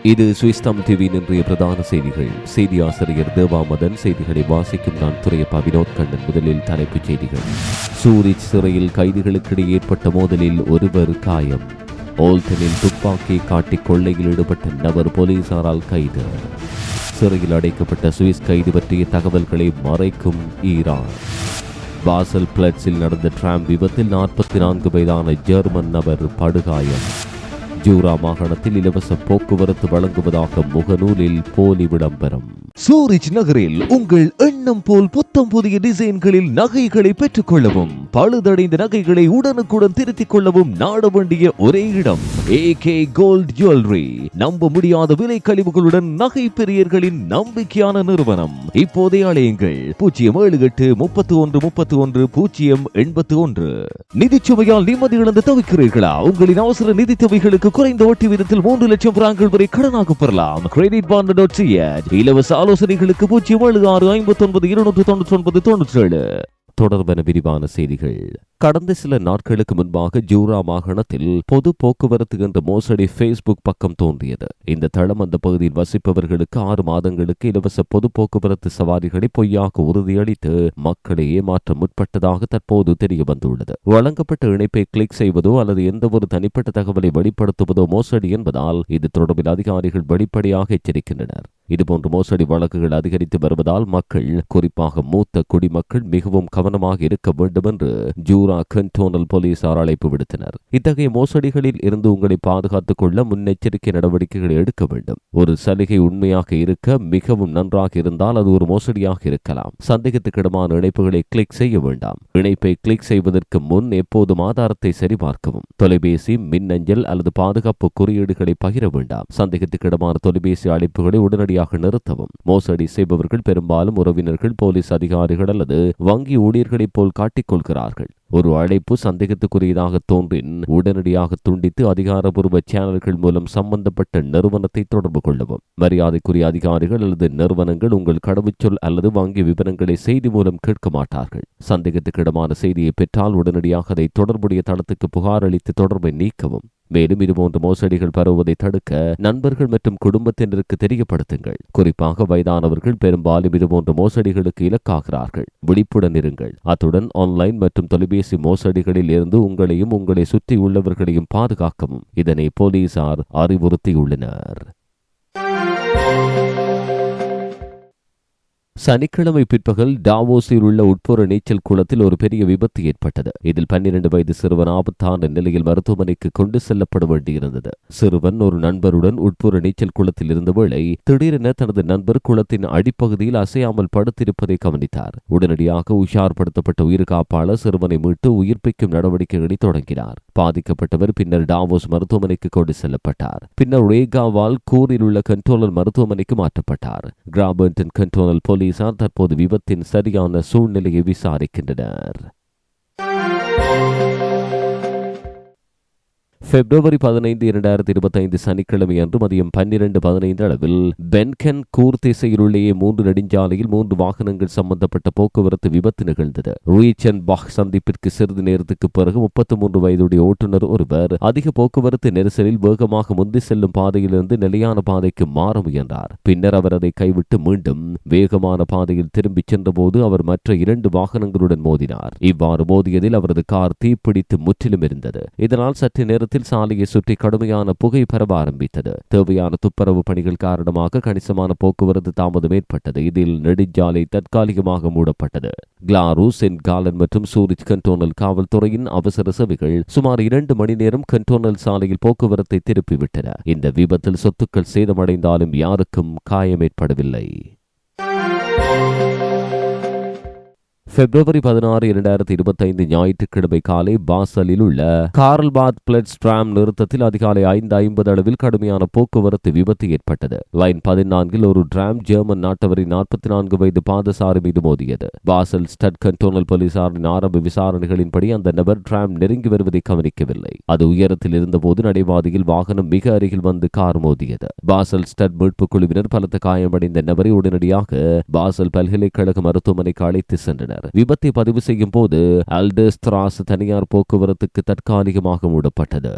இது சுவிஸ்தம் டிவியின் இன்றைய பிரதான செய்திகள். செய்தி ஆசிரியர் தேவாமதன் செய்திகளை வாசிக்கும் நான் துறையப்பா வினோத் கண்ணன். முதலில் தலைப்புச் செய்திகள். சூரிச் சிறையில் கைதிகளுக்கிடையே ஏற்பட்ட மோதலில் ஒருவர் காயம். ஓல்டனில் துப்பாக்கி காட்டி கொள்ளையில் ஈடுபட்ட நபர் போலீசாரால் கைது. சிறையில் அடைக்கப்பட்ட சுவிஸ் கைது பற்றிய தகவல்களை மறைக்கும் ஈரான். பாசல் பிளட்ஸில் நடந்த டிராம் விபத்தில் நாற்பத்தி நான்கு வயதான ஜெர்மன் நபர் படுகாயம். ஜூரா மாகாணத்தில் இலவச போக்குவரத்து வழங்குவதாக முகநூலில் போலி விளம்பரம். சூரிஜ் நகரில் உங்கள் எண்ணம் போல் புத்தம் புதிய டிசைன்களில் நகைகளை பெற்றுக் கொள்ளவும் பழுதடைந்த நகைகளை உடனுக்குடன் திருத்திக் கொள்ளவும் நாட வேண்டிய ஒரே இடம். ஏகே கோல்ட் ஜுவல்லரி நம்ப முடியாத விலை கழிவுகளுடன் நகை பெரியர்களின் நம்பிக்கையான நிறுவனம். இப்போதே அலையுங்கள். பூஜ்ஜியம் ஏழு எட்டு முப்பத்தி ஒன்று முப்பத்தி ஒன்று பூஜ்ஜியம் எண்பத்தி ஒன்று நிதிச்சுமையால் நிம்மதி இழந்து தவிக்கிறீர்களா? உங்களின் அவசர நிதி தொகைகளுக்கு குறைந்த வட்டி விதத்தில் மூன்று லட்சம் பிராங்கள் வரை கடனாக பெறலாம். கிரெடிட் பாண்ட் டாட் இலவச ஆலோசனைகளுக்கு பூஜ்ஜியம் ஏழு ஆறு ஐம்பத்தி ஒன்பது இருநூற்று தொண்ணூற்றி ஒன்பது தொண்ணூற்றி ஏழு தொடர்பென விரிவான செய்திகள். கடந்த சில நாட்களுக்கு முன்பாக ஜூரா மாகாணத்தில் பொது போக்குவரத்து என்ற மோசடி ஃபேஸ்புக் பக்கம் தோன்றியது. இந்த தளம் அந்த பகுதியில் வசிப்பவர்களுக்கு ஆறு மாதங்களுக்கு இலவச பொது போக்குவரத்து சவாரிகளை பொய்யாக உறுதியளித்து மக்களை ஏமாற்ற முற்பட்டதாக தற்போது தெரிய வந்துள்ளது. வழங்கப்பட்ட இணைப்பை கிளிக் செய்வதோ அல்லது எந்த ஒரு தனிப்பட்ட தகவலை வெளிப்படுத்துவதோ மோசடி என்பதால் இது தொடர்பில் அதிகாரிகள் வெளிப்படையாக எச்சரிக்கின்றனர். இதுபோன்ற மோசடி வழக்குகள் அதிகரித்து வருவதால் மக்கள் குறிப்பாக மூத்த குடிமக்கள் மிகவும் கவனமாக இருக்க வேண்டும் என்று ஜூரா கண்டோனல் போலீசார் அழைப்பு விடுத்தனர். இத்தகைய மோசடிகளில் இருந்து உங்களை பாதுகாத்துக் கொள்ள முன்னெச்சரிக்கை நடவடிக்கைகளை எடுக்க வேண்டும். ஒரு சலுகை உண்மையாக இருக்க மிகவும் நன்றாக இருந்தால் அது ஒரு மோசடியாக இருக்கலாம். சந்தேகத்துக்கிடமான இணைப்புகளை கிளிக் செய்ய வேண்டாம். இணைப்பை கிளிக் செய்வதற்கு முன் எப்போதும் ஆதாரத்தை சரிபார்க்கவும். தொலைபேசி மின்னஞ்சல் அல்லது பாதுகாப்பு குறியீடுகளை பகிர வேண்டாம். சந்தேகத்துக்கிடமான தொலைபேசி அழைப்புகளை உடனடி உடனடியாக நிறுத்தவும். மோசடி செய்பவர்கள் பெரும்பாலும் உறவினர்கள் போலீஸ் அதிகாரிகள் அல்லது வங்கி ஊழியர்களைப் போல் காட்டிக்கொள்கிறார்கள். ஒரு அழைப்பு சந்தேகத்துக்குரியதாக தோன்றின் உடனடியாக துண்டித்து அதிகாரபூர்வ சேனல்கள் மூலம் சம்பந்தப்பட்ட நிறுவனத்தை தொடர்பு கொள்ளவும். மரியாதைக்குரிய அதிகாரிகள் அல்லது நிறுவனங்கள் உங்கள் கடவுச்சொல் அல்லது வங்கி விவரங்களை செய்தி மூலம் கேட்க மாட்டார்கள். சந்தேகத்துக்கிடமான செய்தியை பெற்றால் உடனடியாக அதை தொடர்புடைய தளத்துக்கு புகார் அளித்து தொடர்பை நீக்கவும். மேலும் இதுபோன்ற மோசடிகள் பரவுவதை தடுக்க நண்பர்கள் மற்றும் குடும்பத்தினருக்கு தெரியப்படுத்துங்கள். குறிப்பாக வயதானவர்கள் பெரும்பாலும் இதுபோன்ற மோசடிகளுக்கு இலக்காகிறார்கள். விழிப்புடன் இருங்கள். அத்துடன் ஆன்லைன் மற்றும் தொலைபேசி மோசடிகளில் இருந்து உங்களையும் உங்களை சுற்றி உள்ளவர்களையும் பாதுகாக்கவும். இதனை போலீசார் அறிவுறுத்தியுள்ளனர். சனிக்கிழமை பிற்பகல் டாவோஸில் உள்ள உட்புற நீச்சல் குளத்தில் ஒரு பெரிய விபத்து ஏற்பட்டது. இதில் பன்னிரண்டு வயது சிறுவன் ஆபத்தான நிலையில் மருத்துவமனைக்கு கொண்டு செல்லப்பட வேண்டியிருந்தது. சிறுவன் ஒரு நண்பருடன் உட்புற நீச்சல் குளத்தில் இருந்தவேளை திடீரென தனது நண்பர் குளத்தின் அடிப்பகுதியில் அசையாமல் படுத்திருப்பதை கவனித்தார். உடனடியாக உஷார்படுத்தப்பட்ட உயிர்காப்பாளர் சிறுவனை மீட்டு உயிர்ப்பிக்கும் நடவடிக்கைகளை தொடங்கினார். பாதிக்கப்பட்டவர் பின்னர் டாவோஸ் மருத்துவமனைக்கு கொண்டு செல்லப்பட்டார். பின்னர் ரேகாவால் கூரில் உள்ள கண்ட்ரோலர் மருத்துவமனைக்கு மாற்றப்பட்டார். கிராபர்டன் கண்ட்ரோலர் போலீசார் தற்போது விபத்தின் சரியான சூழ்நிலையை விசாரிக்கின்றனர். பிப்ரவரி பதினைந்து இரண்டாயிரத்தி இருபத்தி ஐந்து சனிக்கிழமை அன்று மதியம் பன்னிரண்டு பதினைந்து அளவில் பென்கென் கூர் திசையிலுள்ளேயே மூன்று நெடுஞ்சாலையில் மூன்று வாகனங்கள் சம்பந்தப்பட்ட போக்குவரத்து விபத்து நிகழ்ந்தது. ரீச்சன் பாக் சந்திப்பிற்கு சிறிது நேரத்துக்கு பிறகு முப்பத்தி மூன்று வயதுடைய ஓட்டுநர் ஒருவர் அதிக போக்குவரத்து நெரிசலில் வேகமாக முந்தி செல்லும் பாதையிலிருந்து நிலையான பாதைக்கு மாற முயன்றார். பின்னர் அவர் அதை கைவிட்டு மீண்டும் வேகமான பாதையில் திரும்பிச் சென்றபோது அவர் மற்ற இரண்டு வாகனங்களுடன் மோதினார். இவ்வாறு மோதியதில் அவரது கார் தீப்பிடித்து முற்றிலும் இருந்தது இதனால் சற்று நேரத்தில் சாலையை சுற்றி கடுமையான புகை பரவ ஆரம்பித்தது. தேவையான துப்புரவு பணிகள் காரணமாக கணிசமான போக்குவரத்து தாமதம் ஏற்பட்டது. இதில் நெடுஞ்சாலை தற்காலிகமாக மூடப்பட்டது. கிளாரு சென்ட் காலன் மற்றும் சூரிஜ் கண்டோனல் காவல்துறையின் அவசர சேவைகள் சுமார் இரண்டு மணி நேரம் கண்டோனல் சாலையில் போக்குவரத்தை திருப்பிவிட்டன. இந்த விபத்தில் சொத்துக்கள் சேதமடைந்தாலும் யாருக்கும் காயம் ஏற்படவில்லை பிப்ரவரி பதினாறு இரண்டாயிரத்தி இருபத்தைந்து ஞாயிற்றுக்கிழமை காலை பாசலில் உள்ள கார்ல்பாத் பிளட் ஸ்ட்ராம் நிறுத்தத்தில் அதிகாலை ஐந்து ஐம்பது அளவில் கடுமையான போக்குவரத்து விபத்து ஏற்பட்டது. லைன் பதினான்கில் ஒரு டிராம் ஜெர்மன் நாட்டவரின் நாற்பத்தி நான்கு வயது பாதசாரி மீது மோதியது. பாசல் ஸ்டட் கண்டோனல் போலீசாரின் ஆரம்ப விசாரணைகளின்படி அந்த நபர் டிராம் நெருங்கி வருவதை கவனிக்கவில்லை. அது உயரத்தில் இருந்தபோது நடைபாதையில் வாகனம் மிக அருகில் வந்து கார் மோதியது. பாசல் ஸ்டட் மீட்பு குழுவினர் பலத்த காயமடைந்த நபரை உடனடியாக பாசல் பல்கலைக்கழக மருத்துவமனைக்கு அழைத்து சென்றனர். விபத்தை பதிவு செய்யும் போது அல்டர்ஸ் திராஸ் தனியார் போக்குவரத்துக்கு தற்காலிகமாக மூடப்பட்டது.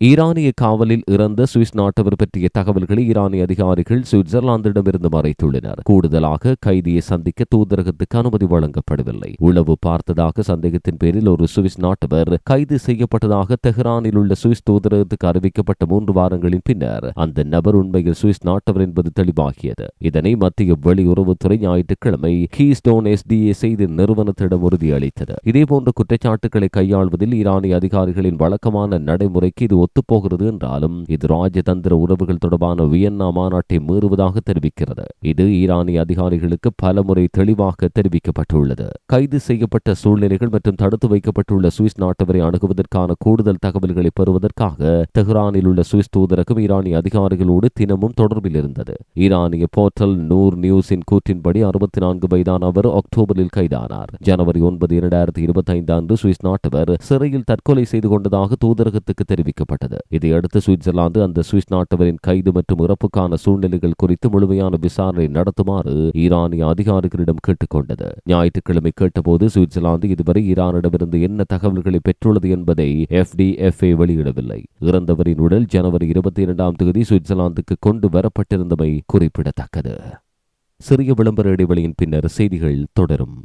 ஈரானிய காவலில் இறந்த சுவிஸ் நாட்டவர் பற்றிய தகவல்களை ஈரானிய அதிகாரிகள் சுவிட்சர்லாந்திடமிருந்து மறைத்துள்ளனர். கூடுதலாக கைதியை சந்திக்க தூதரகத்துக்கு அனுமதி வழங்கப்படவில்லை. உளவு பார்த்ததாக சந்தேகத்தின் பேரில் ஒரு சுவிஸ் நாட்டவர் கைது செய்யப்பட்டதாக தெஹ்ரானில் உள்ள சுவிஸ் தூதரகத்துக்கு அறிவிக்கப்பட்ட மூன்று வாரங்களின் பின்னர் அந்த நபர் உண்மையில் சுவிஸ் நாட்டவர் என்பது தெளிவாகியது. இதனை மத்திய வெளியுறவுத்துறை ஞாயிற்றுக்கிழமை கீஸ்டோன் எஸ்டிஏ செய்தி நிறுவனத்திடம் உறுதியளித்தது. இதேபோன்ற குற்றச்சாட்டுகளை கையாள்வதில் ஈரானிய அதிகாரிகளின் வழக்கமான நடைமுறைக்கு இது ஒத்துப்போகிறது என்றாலும் இது ராஜதந்திர உறவுகள் தொடர்பான வியன்னா மாநாட்டை மீறுவதாக தெரிவிக்கிறது. இது ஈரானிய அதிகாரிகளுக்கு பலமுறை தெளிவாக தெரிவிக்கப்பட்டுள்ளது. கைது செய்யப்பட்ட சூழ்நிலைகள் மற்றும் தடுத்து வைக்கப்பட்டுள்ள சுவிஸ் நாட்டவரை அணுகுவதற்கான கூடுதல் தகவல்களை பெறுவதற்காக தெஹ்ரானில் உள்ள சுவிஸ் தூதரகம் ஈரானிய அதிகாரிகளோடு தினமும் தொடர்பில் இருந்தது. ஈரானிய போர்ட்டல் நூர் நியூஸின் கூற்றின்படி அறுபத்தி நான்கு வயதான அவர் அக்டோபரில் கைதானார். ஜனவரி ஒன்பது இரண்டாயிரத்தி இருபத்தி ஐந்து அன்று சுவிஸ் நாட்டவர் சிறையில் தற்கொலை செய்து கொண்டதாக தூதரகத்துக்கு தெரிவிக்கப்பட்டது. இதையடுத்து சுவிட்சர்லாந்து அந்த சுவிஸ் நாட்டவரின் கைது மற்றும் இறப்புக்கான சூழ்நிலைகள் குறித்து முழுமையான விசாரணை நடத்துமாறு ஈரானிய அதிகாரிகளிடம் கேட்டுக்கொண்டது. ஞாயிற்றுக்கிழமை கேட்டபோது சுவிட்சர்லாந்து இதுவரை ஈரானிடமிருந்து என்ன தகவல்களை பெற்றுள்ளது என்பதை எஃப்டிஎஃப்ஏ வெளியிடவில்லை. இறந்தவரின் உடல் ஜனவரி இருபத்தி இரண்டாம் தேதி சுவிட்சர்லாந்துக்கு கொண்டு வரப்பட்டிருந்தமை குறிப்பிடத்தக்கது. சிறிய விளம்பர இடைவெளியின் பின்னர் செய்திகள் தொடரும்.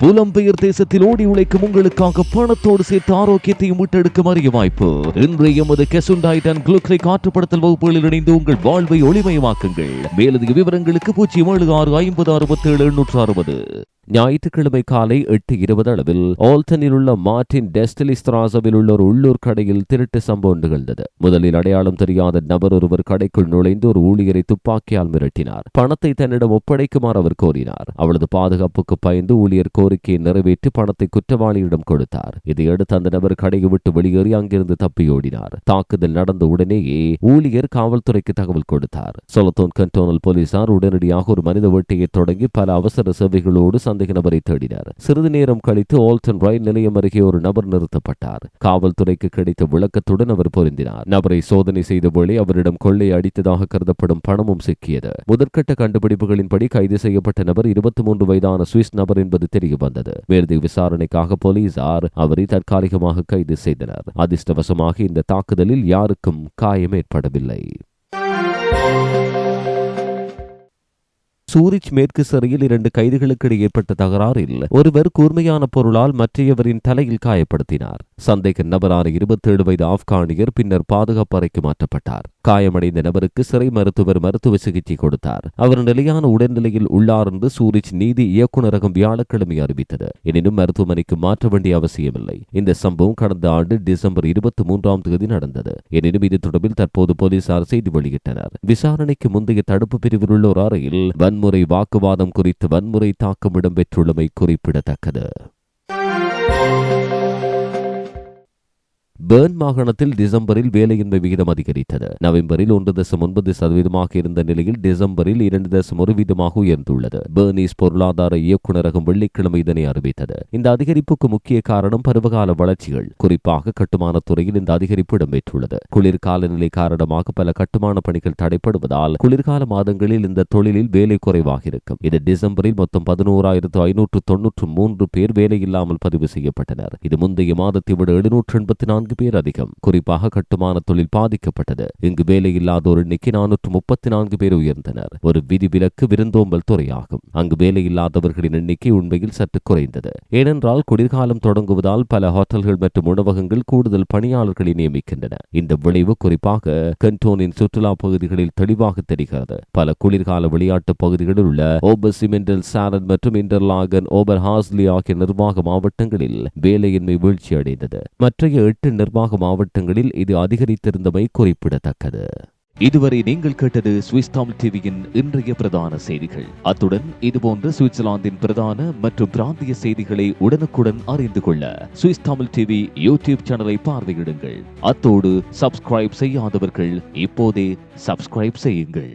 புலம்பெயர் தேசத்தில் ஓடி உழைக்கும் உங்களுக்காக பணத்தோடு சேர்த்து ஆரோக்கியத்தையும் மீட்டெடுக்கும் அரிய வாய்ப்பு. இன்றைய எமது கெசுண்டாய்ட் அண்ட் குளுக்ரை காற்றுப்படுத்தல் வகுப்புகளில் இணைந்து உங்கள் வாழ்வை ஒளிமயமாக்குங்கள். மேலதிக விவரங்களுக்கு பூஜ்ஜியம் ஏழு ஆறு ஐம்பது அறுபத்தி ஏழு எண்ணூற்று அறுபது. ஞாயிற்றுக்கிழமை காலை எட்டு இருபது அளவில் ஆல்டனில் உள்ள மார்டின் டெஸ்டலிஸ்திராசவில் உள்ள ஒரு உள்ளூர் கடையில் திருட்டு சம்பவம் நிகழ்ந்தது. முதலில் அடையாளம் தெரியாத நபர் ஒருவர் கடைக்குள் நுழைந்து ஒரு ஊழியரை துப்பாக்கியால் மிரட்டினார். பணத்தை தன்னிடம் ஒப்படைக்குமாறு அவர் கோரினார். அவளது பாதுகாப்புக்கு பயந்து ஊழியர் கோரிக்கையை நிறைவேற்றி பணத்தை குற்றவாளியிடம் கொடுத்தார். இதையடுத்து அந்த நபர் கடையை விட்டு வெளியேறி அங்கிருந்து தப்பியோடினார் தாக்குதல் நடந்த உடனேயே ஊழியர் காவல்துறைக்கு தகவல் கொடுத்தார். சொலத்தோன் கண்டோனல் போலீசார் உடனடியாக ஒரு மனித வேட்டையை தொடங்கி பல அவசர சேவைகளோடு சந்தேக நபரை தேடினர். சிறிது நேரம் கழித்து ஆல்டன் ரயில் நிலையம் அருகே ஒரு நபர் நிறுத்தப்பட்டார். காவல்துறைக்கு கிடைத்த விளக்கத்துடன் அவர் பொருந்தினார். நபரை சோதனை செய்த வேளை அவரிடம் கொள்ளை அடித்ததாக கருதப்படும் பணமும் சிக்கியது. முதற்கட்ட கண்டுபிடிப்புகளின்படி கைது செய்யப்பட்ட நபர் இருபத்தி மூன்று வயதான சுவிஸ் நபர் என்பது தெரிய வந்தது மேலதிக விசாரணைக்காக போலீசார் அவரை தற்காலிகமாக கைது செய்தனர். அதிர்ஷ்டவசமாக இந்த தாக்குதலில் யாருக்கும் காயம் ஏற்படவில்லை. சூரிச் மேற்கு சிறையில் இரண்டு கைதிகளுக்கு ஏற்பட்ட தகராறில் ஒருவர் கூர்மையான பொருளால் மற்றையவரின் தலையில் காயப்படுத்தினார். சந்தேக நபரான இருபத்தேழு வயது ஆப்கானியர் பின்னர் பாதுகாப்பு அறைக்கு மாற்றப்பட்டார். காயமடைந்த நபருக்கு சிறை மருத்துவர் மருத்துவ சிகிச்சை கொடுத்தார். அவர் நிலையான உடல்நிலையில் உள்ளார் என்று சூரிச் நீதி இயக்குநரகம் வியாழக்கிழமை அறிவித்தது. எனினும் மருத்துவமனைக்கு மாற்ற வேண்டிய அவசியமில்லை. இந்த சம்பவம் கடந்த ஆண்டு டிசம்பர் இருபத்தி மூன்றாம் தேதி நடந்தது. எனினும் இது தொடர்பில் தற்போது போலீசார் செய்தி வெளியிட்டனர். விசாரணைக்கு முந்தைய தடுப்பு பிரிவில் உள்ள ஒரு அறையில் வன்முறை வாக்குவாதம் குறித்து வன்முறை தாக்கம் இடம்பெற்றுள்ளமை குறிப்பிடத்தக்கது. பேர்ன் மாகாணத்தில் டிசம்பரில் வேலையின்மை விகிதம் அதிகரித்தது. நவம்பரில் ஒன்று தசம் ஒன்பது சதவீதமாக இருந்த நிலையில் டிசம்பரில் இரண்டு தசம் ஒரு வீதமாக உயர்ந்துள்ளது. பேர்னீஸ் பொருளாதார இயக்குநரகம் வெள்ளிக்கிழமை இதனை அறிவித்தது. இந்த அதிகரிப்புக்கு முக்கிய காரணம் பருவகால வளர்ச்சிகள். குறிப்பாக கட்டுமான துறையில் இந்த அதிகரிப்பு இடம்பெற்றுள்ளது. குளிர்கால நிலை காரணமாக பல கட்டுமான பணிகள் தடைப்படுவதால் குளிர்கால மாதங்களில் இந்த தொழிலில் வேலை குறைவாக இருக்கும் இது டிசம்பரில் மொத்தம் பதினோராயிரத்து ஐநூற்று தொன்னூற்று மூன்று பேர் வேலையில்லாமல் பதிவு செய்யப்பட்டனர். இது முந்தைய மாதத்தை விட எழுநூற்று எண்பத்தி நான்கு பேர் அதிகம். குறிப்பாக கட்டுமான தொழில் பாதிக்கப்பட்டது. இங்கு வேலையில்லாதோர் எண்ணிக்கை நானூற்று முப்பத்தி நான்கு பேர் உயர்ந்தனர். ஒரு விதிவிலக்கு விருந்தோம்பல் துறையாகும். அங்கு வேலை இல்லாதவர்களின் எண்ணிக்கை உண்மையில் சற்று குறைந்தது. ஏனென்றால் குளிர்காலம் தொடங்குவதால் பல ஹோட்டல்கள் மற்றும் உணவகங்கள் கூடுதல் பணியாளர்களை நியமிக்கின்றன. இந்த விளைவு குறிப்பாக கண்டோனின் சுற்றுலா பகுதிகளில் தெளிவாக தெரிகிறது. பல குளிர்கால விளையாட்டு பகுதிகளில் உள்ள ஓபர் சிமெண்டல் சாரன் மற்றும் இன்டர்லாகன் ஓபர் ஹாஸ்லி ஆகிய நிர்வாக மாவட்டங்களில் வேலையின்மை வீழ்ச்சி அடைந்தது மற்றைய எட்டு நிர்வாக மாவட்டங்களில் இது அதிகரித்திருந்தமை குறிப்பிடத்தக்கது. இதுவரை நீங்கள் கேட்டது சுவிஸ் தமிழ் டிவியின் இன்றைய பிரதான செய்திகள். அத்துடன் இதுபோன்ற சுவிட்சர்லாந்தின் பிரதான மற்றும் பிராந்திய செய்திகளை உடனுக்குடன் அறிந்து கொள்ள சுவிஸ் தமிழ் டிவி யூடியூப் சேனலை பார்வையிடுங்கள். அத்தோடு சப்ஸ்கிரைப் செய்யாதவர்கள் இப்போதே சப்ஸ்கிரைப் செய்யுங்கள்.